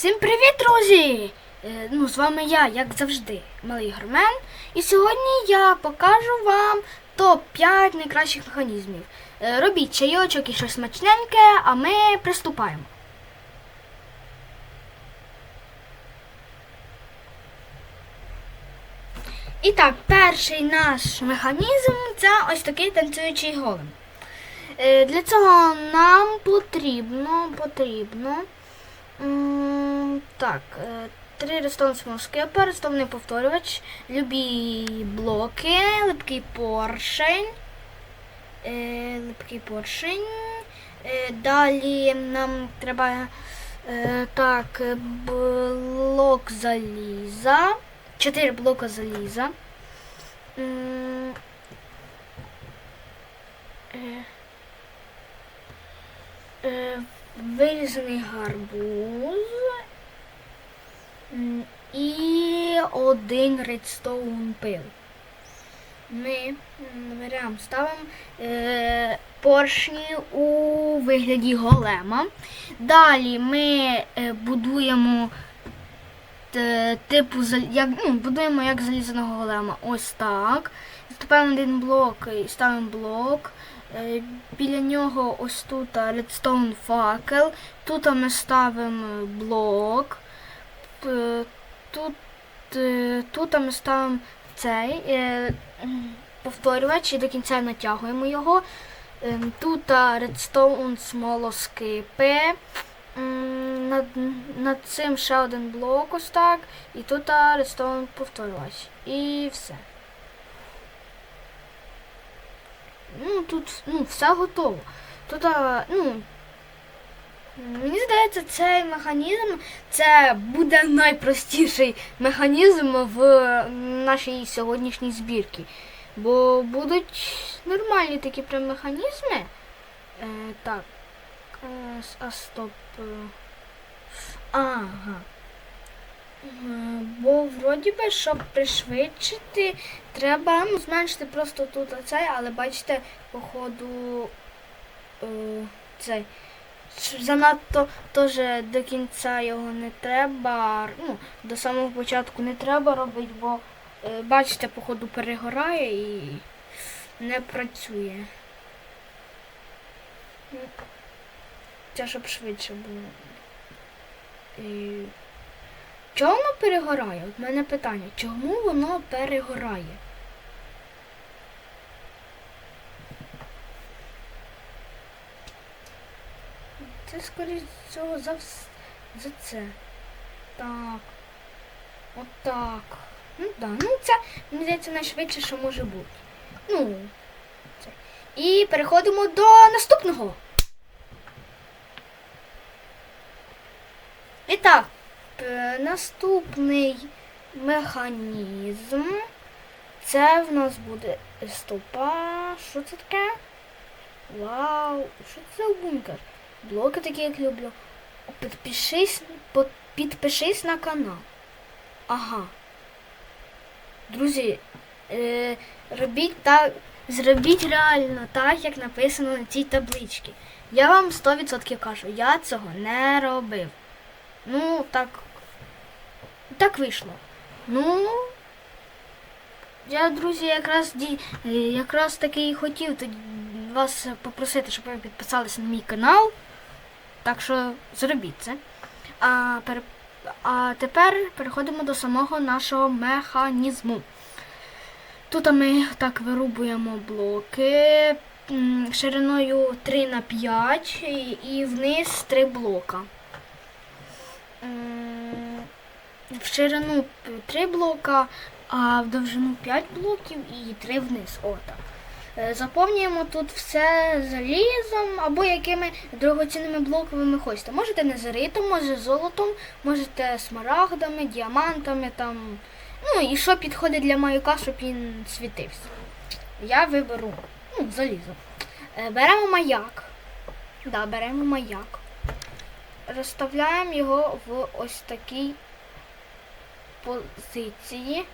Всім привіт, друзі! Е, Ну, з вами я, як завжди, Малий Гермен. І сьогодні я покажу вам топ-5 найкращих механізмів. Е, Робіть чайочок і щось смачненьке, а ми приступаємо. І так, перший наш механізм це ось такий танцюючий голем. Е, Для цього нам потрібно, потрібно так, е, три рестон смоскипа, рестовний повторювач, любі блоки, липкий поршень, е, липкий поршень. Е, Далі нам треба так, блок заліза. Чотири блока заліза. Е, е, вирізаний гарбуз і один редстоун пил. Ми беремо, ставимо е, поршні у вигляді голема. Далі ми е, будуємо т- типу як, ну, будуємо як залізаного голема. Ось так. Вступаємо один блок і ставимо блок. Е, Біля нього ось тут редстоун факел. Тут ми ставимо блок. Тут, е, тут ми ставимо цей е, повторювач і до кінця натягуємо його. Тут редстоун смолоскипи. Над, над цим ще один блок ось так. І тут редстоун повторювач. І все. Ну, тут ну, все готово. Тут, ну, мені здається, цей механізм це буде найпростіший механізм в нашій сьогоднішній збірці. Бо будуть нормальні такі прям механізми. Е, так. Е, а стоп. е, Ага. Е, Бо вроді би, щоб пришвидшити, треба ну, зменшити просто тут оцей, але бачите, походу е, цей. Занадто теж до кінця його не треба. Ну, до самого початку не треба робити, бо е, бачите, походу перегорає і не працює. Це щоб швидше було. І... Чому воно перегорає? В мене питання, чому воно перегорає? Це скоріше всього за, вс- за це. Так. Отак. Ну так, ну це, мені здається, найшвидше, що може бути. Ну, це. І переходимо до наступного. І так, е, наступний механізм. Це в нас буде стопа. Що це таке? Вау! Що це за бункер? Блоки такі, як люблю. Підпишись, підпишись на канал. Ага. Друзі, е, робіть так, зробіть реально так, як написано на цій табличці. Я вам 100% кажу, я цього не робив. Ну, так. Так вийшло. Ну. Я, друзі, якраз е, якраз таки і хотів вас попросити, щоб ви підписалися на мій канал. Так що зробіть це. А, пере... а тепер переходимо до самого нашого механізму. Тут ми так вирубуємо блоки шириною 3 на 5 і- і вниз 3 блока. В ширину 3 блока, а в довжину 5 блоків і 3 вниз. Отак. Е, Заповнюємо тут все залізом або якими дорогоцінними блоками хочете. Можете незеритом, може золотом, можете смарагдами, діамантами там. Ну і що підходить для маяка, щоб він світився. Я виберу ну, залізо. Е, Беремо маяк. Да, беремо маяк. Розставляємо його в ось такій позиції.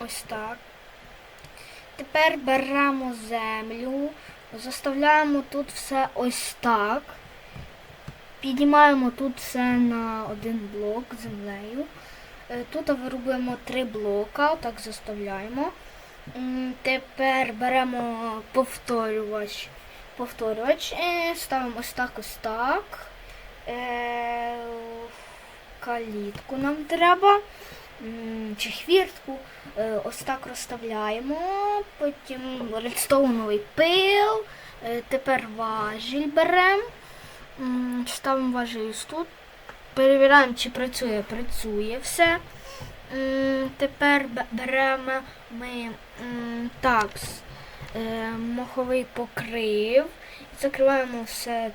Ось так. Тепер беремо землю, заставляємо тут все ось так. піднімаємо тут все на один блок землею. Е, Тут вирубуємо три блока, так заставляємо. Тепер беремо повторювач. Повторювач, е, ставимо ось так, ось так. Калітку нам треба. Чи хвіртку. Е, Ось так розставляємо. Потім редстоуновий пил. Е, Тепер важіль беремо. Ставимо важіль тут. Перевіряємо, чи працює. Працює все. Тепер беремо ми так, е, моховий покрив. Закриваємо все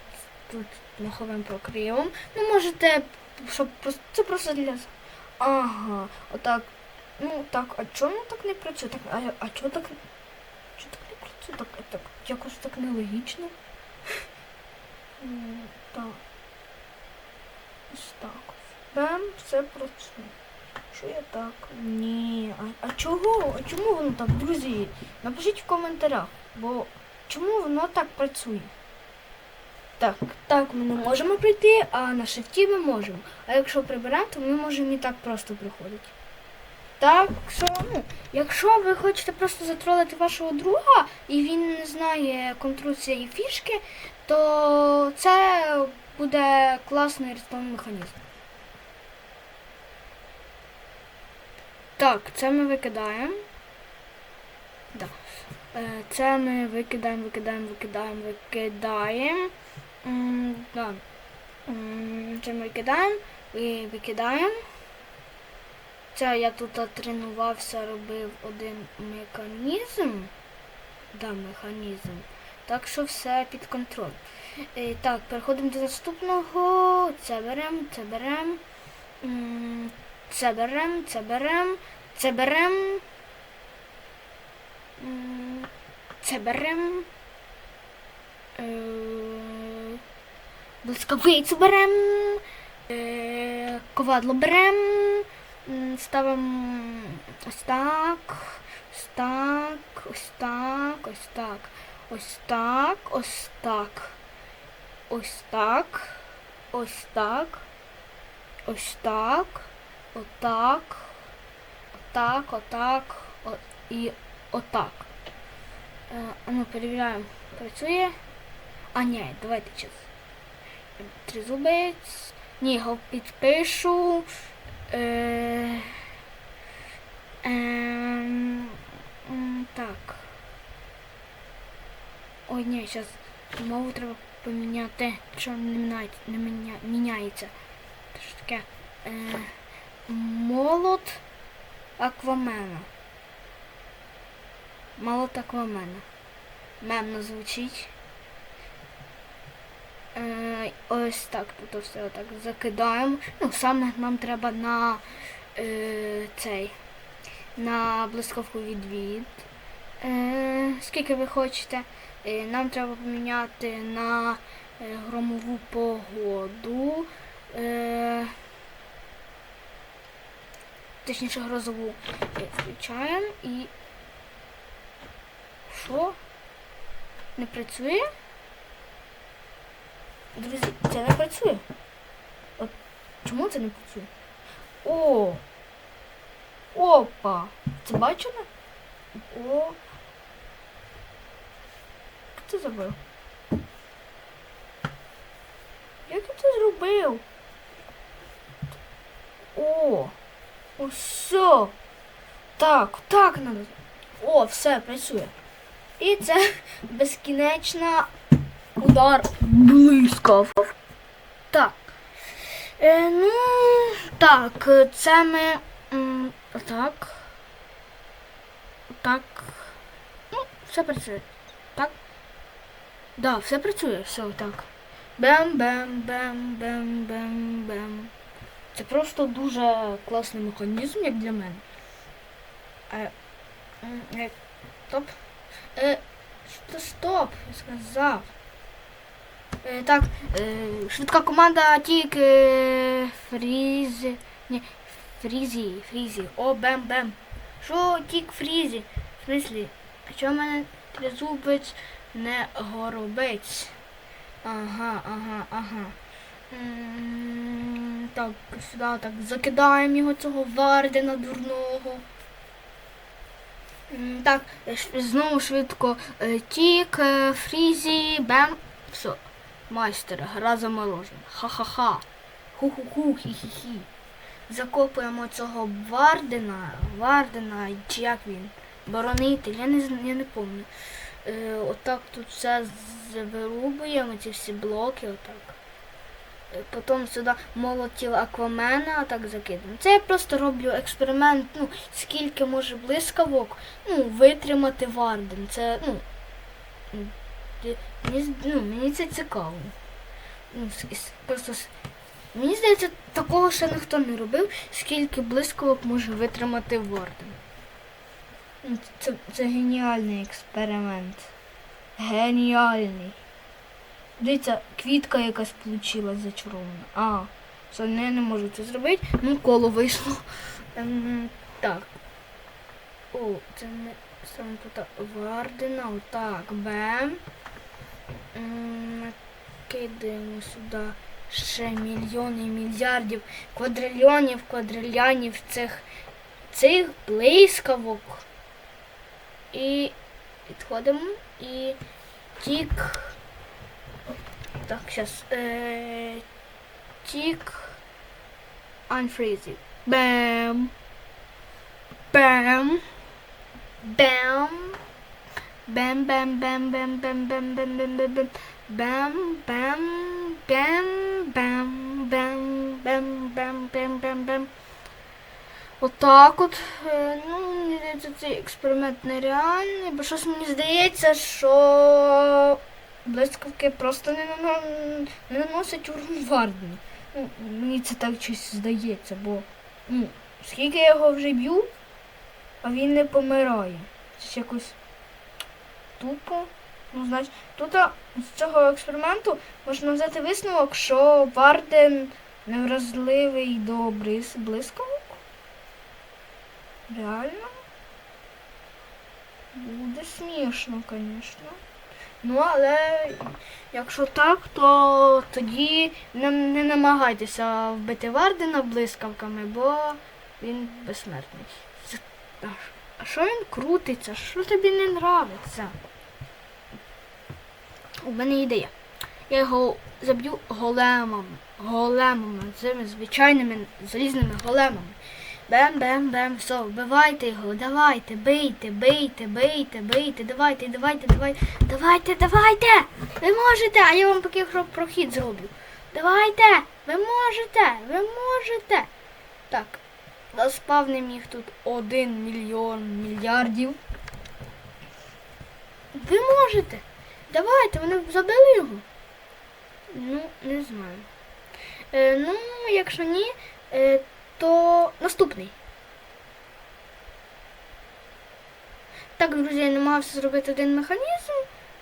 тут моховим покривом. Ну, можете, щоб просто це просто для. Ага, отак. Ну так, а чому так не працює? Так, а, а чого так? Чого так не працює? Так, так якось так нелогічно. Так. Ось так. Бем, все працює. Що я так? Ні. А, а чого? А чому воно так, друзі? Напишіть в коментарях, бо чому воно так працює? Так, так ми не можемо прийти, а на шифті ми можемо. А якщо приберемо, то ми можемо і так просто приходити. Так що, ну, якщо ви хочете просто затролити вашого друга і він не знає контроль цієї фішки, то це буде класний рестовий механізм. Так, це ми викидаємо. Да. Е, Це ми викидаємо, викидаємо, викидаємо, викидаємо. М, Да. Це ми викидаємо і викидаємо. Це я тут тренувався, робив один механізм. Да, механізм. Так що все під контроль. Е, Так, переходимо до наступного. Це беремо, це беремо. Це беремо, це беремо, це беремо. Це беремо. Блискавицю беремо. Е, Ковадло беремо. Ставимо ось так. Ось так. Ось так. Ось так. Ось так. Ось так. Ось так. Ось так. Ось так. Отак. Отак, отак. І отак. Е, а ну, перевіряємо. Працює. А, ні, давайте час. Тризубець. Ні, його підпишу. Е, м, так. Ой, ні, зараз мову треба поміняти, що не міняється. Не міня, міняється. Ж таке. Е, молот аквамена. Молот аквамена. Мемно звучить. Ось так тут все отак закидаємо. Ну, саме нам треба на е, цей. На блискавку відвід. Е, скільки ви хочете? Е, нам треба поміняти на е, громову погоду. Е, точніше грозову Е, включаємо і. Що? Не працює? Друзі, це не працює. От чому це не працює? О! Опа! Це бачили? О! Як це зробив? Як я це зробив? О! Все! Так, так надо. О, все, працює. І це безкінечна удар блискав. Так. Е, ну, так, це ми. м, Отак. Так. Ну, все працює. Так. Да, все працює, все так. Бем-бем-бем-бем-бем-бем. Це просто дуже класний механізм, як для мене. Е, е, стоп. Е, стоп, я сказав. Е, так, е, швидка команда тік е, фрізі. Ні, фрізі, фрізі. О, бем-бем. Що тік фрізі? В смислі? Чого в мене тризубець не горобець? Ага, ага, ага. Так, сюди так закидаємо його цього Вардена дурного. Так, знову швидко. Тік, фрізі, бем. Все. Майстер, гра заморожена. Ха-ха-ха. Ху-ху-ху, хі-хі-хі. Закопуємо цього Вардена. Вардена, чи як він? Боронитель, я не, я не пам'ятаю. Е, отак тут все вирубуємо, ці всі блоки, отак. Е, Потім сюди молотів аквамена, так закидаємо. Це я просто роблю експеримент, ну, скільки може блискавок ну, витримати Варден. Це, ну, мені, ну, мені це цікаво. Ну, просто, мені здається, такого ще ніхто не робив, скільки блискавок може витримати Варден. Ну, Це, це геніальний експеримент. Геніальний. Дивіться, квітка якась получилась зачарована. А, все, не, не можу це зробити. Ну, коло вийшло. Ем, так. О, це не саме тут Вардена. Отак. Бем накидаємо сюди ще мільйони мільярдів, квадрильйонів, квадрильянів цих цих блискавок. І відходимо і тік. Так, зараз. Е, тік. Unfreeze it. Бем. Бем. Бем. Бэм, бэм, бэм, бэм, бэм, бэм, бэм, бэм, бэм, бэм. Бэм, бэм, бэм, бэм, бэм, бэм, бэм, бэм, бэм, бэм. Отак от. Е, Ну, мені здається, цей експеримент нереальний, бо щось мені здається, що блискавки просто не, нано- не наносять урон Вардену. Ну, мені це так щось здається, бо ну, скільки я його вже б'ю, а він не помирає. Це ж якось тупо. Ну, значить, тут з цього експерименту можна взяти висновок, що Варден невразливий до брис- блискавок. Реально? Буде смішно, звісно. Ну, але якщо так, то тоді не, не намагайтеся вбити Вардена блискавками, бо він безсмертний. А що він крутиться? Що тобі не нравиться? У мене ідея. Я його заб'ю големами. Големами, цими звичайними залізними големами. Бем-бем-бем, все, вбивайте його, давайте, бийте, бийте, бийте, бийте, давайте, давайте, давайте, давайте, давайте! Ви можете, а я вам поки прохід зроблю. Давайте! Ви можете! Ви можете! Так, заспавним їх тут один мільйон мільярдів. Ви можете! Давайте, вони забили його? Ну, не знаю. Е, ну, якщо ні, е, то наступний. Так, друзі, я намагався зробити один механізм.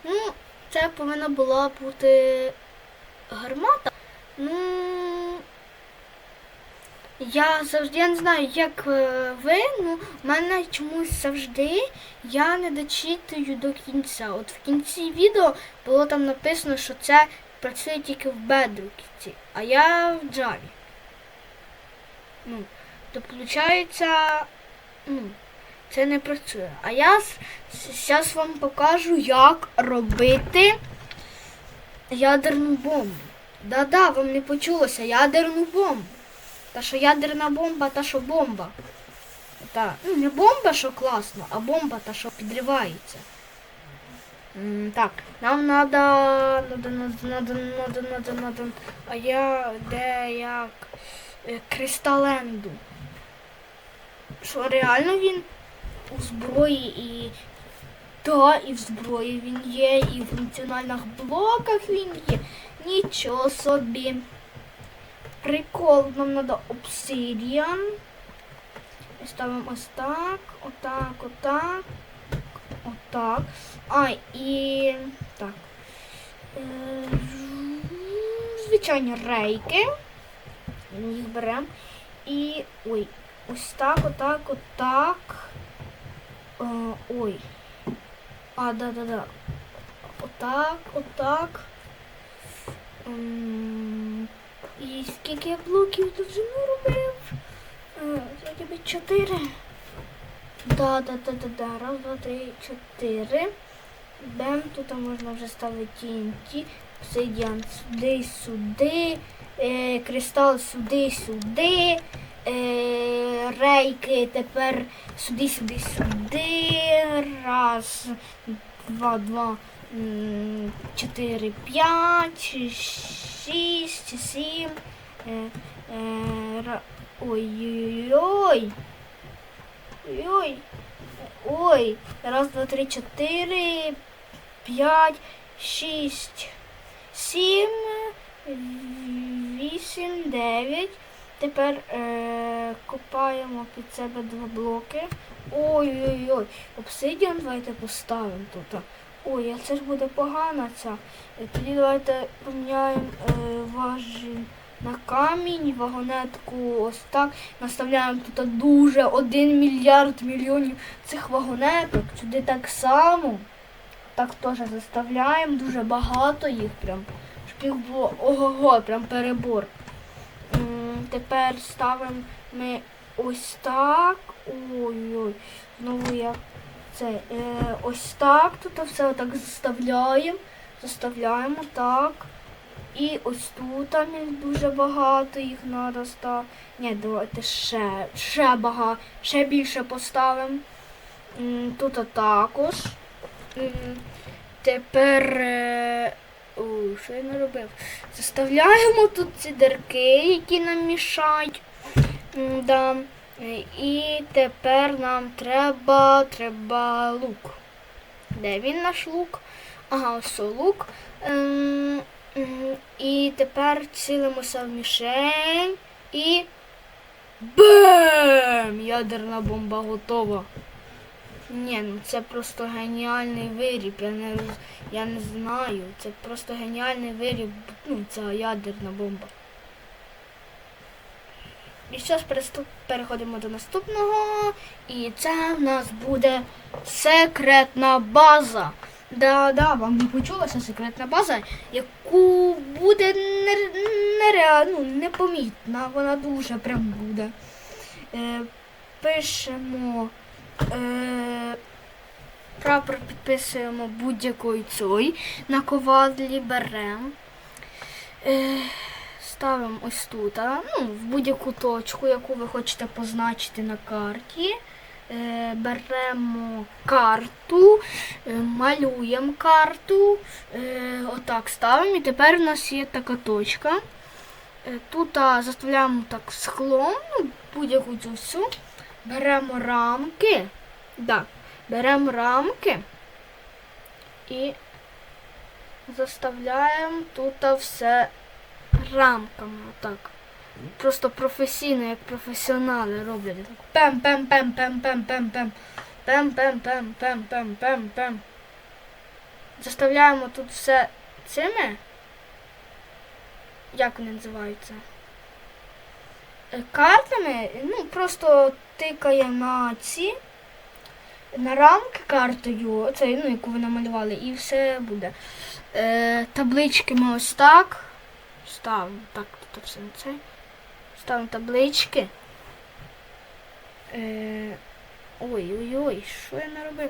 Ну, це повинна була бути гармата. Ну, я завжди я не знаю, як е, ви, ну, в мене чомусь завжди я не дочитую до кінця. От в кінці відео було там написано, що це працює тільки в бедруківці, а я в Java. Ну, то виходить, ну, це не працює. А я зараз вам покажу, як робити ядерну бомбу. Да-да, вам не почулося ядерну бомбу. Та що ядерна бомба, та що бомба. Та, ну, не бомба, що класно, а бомба, та що підривається. М, Так, нам надо, надо, надо, надо, надо, надо, надо, а я де як Е, Кристаленду. Що реально він у зброї і. Да, і в зброї він є, і в функціональних блоках він є. Нічого собі. Прикол, нам треба обсидіан. Ставимо ось так, отак, отак, отак. А, і так. Е, Звичайні рейки. Їх беремо. І. Ой, ось так, отак, отак. Е, ой. А, да, да, да. Отак, отак. М, скільки я блоків довжину робив? Е, Якби чотири. Да, да, да, да, да. Раз, два, три, чотири. Бем, тут можна вже ставити TNT. Обсидіан сюди, сюди. Е, кристал сюди, сюди. Е, рейки тепер сюди, сюди, сюди. Раз, два, два, чотири, п'ять, шість, сім. Е, е, Ой-ой-ой. Ой. Ой. Раз, два, три, чотири, п'ять, шість, сім, вісім, дев'ять. Тепер е, копаємо під себе два блоки. Ой-ой-ой. Обсидіан давайте поставимо тут. Ой, а це ж буде погано ця. Е, Тоді давайте поміняємо е, важіль на камінь, вагонетку ось так. Наставляємо тут дуже 1 мільярд мільйонів цих вагонеток. Сюди так само. Так теж заставляємо, дуже багато їх прям. Щоб їх було ого-го, прям перебор. Тепер ставимо ми ось так. Ой-ой. Знову я це е, ось так. Тут все отак заставляємо. Заставляємо так. І ось тут там дуже багато їх треба. Ні, давайте ще, ще багато, ще більше поставимо. Тут також. Тепер. е, Ой, що я не робив? Заставляємо тут ці дірки, які нам мішають. Да. І тепер нам треба, треба лук. Де він наш лук? Ага, ось лук. Ем, і тепер цілимося в мішень і. Бем! Ядерна бомба готова. Ні, ну це просто геніальний виріб. Я не, я не знаю. Це просто геніальний виріб. Ну, ця ядерна бомба. І зараз переступ- переходимо до наступного. І це в нас буде секретна база. Да-да, вам не почулася секретна база, яку буде нереально, ну, непомітна. Вона дуже прям буде. Е, пишемо. Е, прапор підписуємо будь-якою цой. На ковадлі беремо. Е, ставимо ось тут, а, ну, в будь-яку точку, яку ви хочете позначити на карті. Е, беремо карту, е, малюємо карту, е, отак ставимо. І тепер у нас є така точка. Е, Тут а, заставляємо так склом, ну, будь-яку цю всю. Беремо рамки. Да, беремо рамки і заставляємо тут все рамками. Отак. Просто професійно, як професіонали роблять. Так. Пем, пем, пем, пем, пем, пем, пем. Пем, пем, пем, пем, пем, пем, пем. Заставляємо тут все цими. Як вони називаються? Е, Картами, ну просто тикає на ці, на рамки картою, це, ну, яку ви намалювали, і все буде. Е, таблички ми ось так. Ставимо. Так, тут все на це. Ставимо таблички. Е, Ой-ой-ой, що я наробив?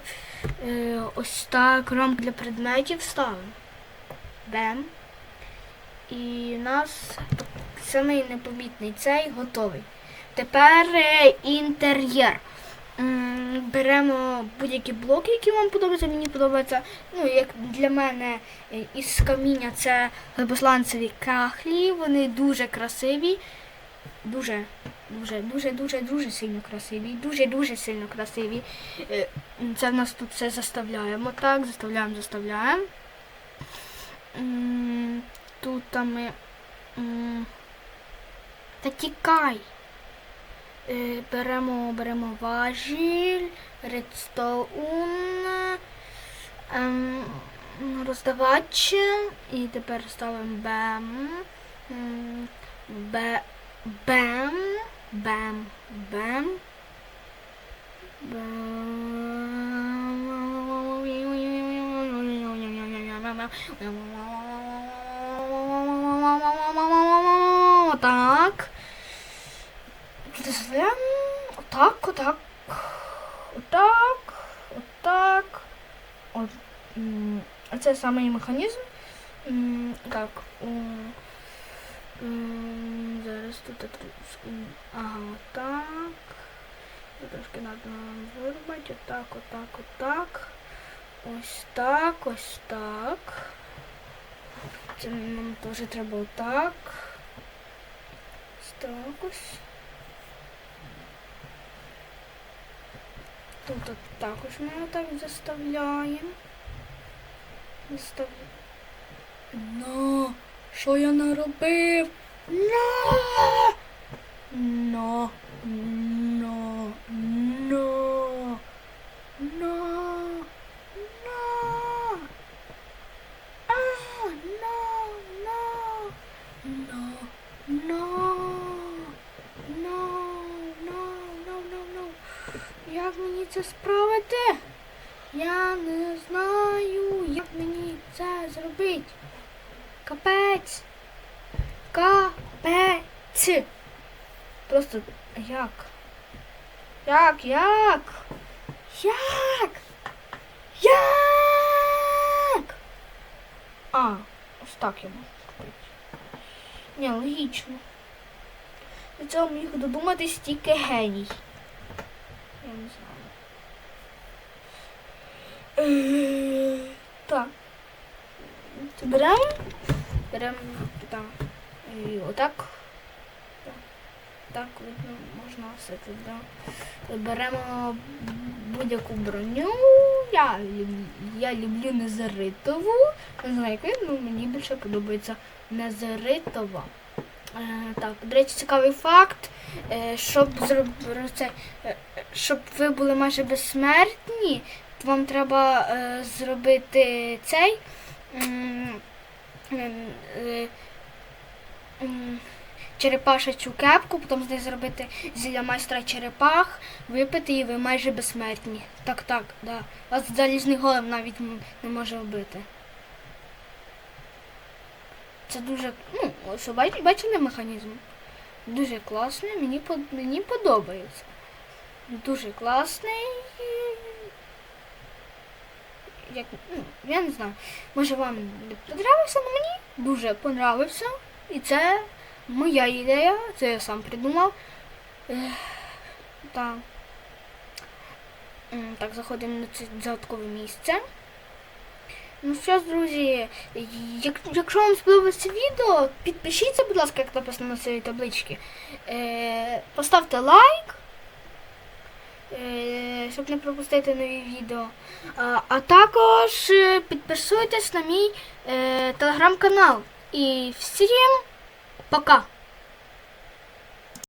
Е, ось так рамки для предметів ставимо. Бем. І у нас самий непомітний цей готовий. Тепер е, інтер'єр. Беремо будь-які блоки, які вам подобаються. Мені подобається. Ну, як для мене е, із каміння це глибосланцеві кахлі. Вони дуже красиві. Дуже, дуже, дуже, дуже, дуже сильно красиві. Дуже, дуже сильно красиві. Е, Це в нас тут все заставляємо. Так, заставляємо, заставляємо. Тут там ми. Та тікай. Е, Беремо, беремо важіль, редстоун, ем, роздавач. І тепер ставимо бем. бем. Бем. Бем. Бем. Так. Дозволяємо отак, отак, отак, отак. От, Оце самий механізм. Так. Зараз тут Ага, отак. Трошки треба вирубати. Отак, отак, отак. Ось так, ось так. Це нам теж треба отак. Ось так ось. Тут також ми так заставляємо. Застав... Но, що я наробив? Но, но, Як мені це справити? Я не знаю, як мені це зробити. Капець. Капець. Просто як? Як? Як? Як? Як? А, ось так я можу зробити. Ні, логічно. До цього міг додуматись тільки геній. Не знаю. Так. Беремо. Беремо так. І отак. Так, так видно, можна все тут, да. Беремо будь-яку броню. Я, я люблю незаритову. Не знаю, як ви, ну мені більше подобається незаритова. Е, так, до речі, цікавий факт. Е, щоб зробити це, е, щоб ви були майже безсмертні, вам треба е, зробити цей. е, Черепашечу кепку, потім з неї зробити зілля майстра черепах, випити і ви майже безсмертні. Так, так, да. Вас залізний голем навіть не може вбити. Це дуже. Ну, бачили механізм? Дуже класний, мені, мені подобається. Дуже класний. Як, ну, я не знаю. Може вам не подобався, але мені дуже подобався. І це моя ідея, це я сам придумав. Так. Так, заходимо на це загадкове місце. Ну що ж, друзі, як, якщо вам сподобалося відео, підпишіться, будь ласка, як написано на цій табличці. Е, поставте лайк, щоб не пропустити нові відео. А, а також е, підписуйтесь на мій е, телеграм-канал. І всім пока!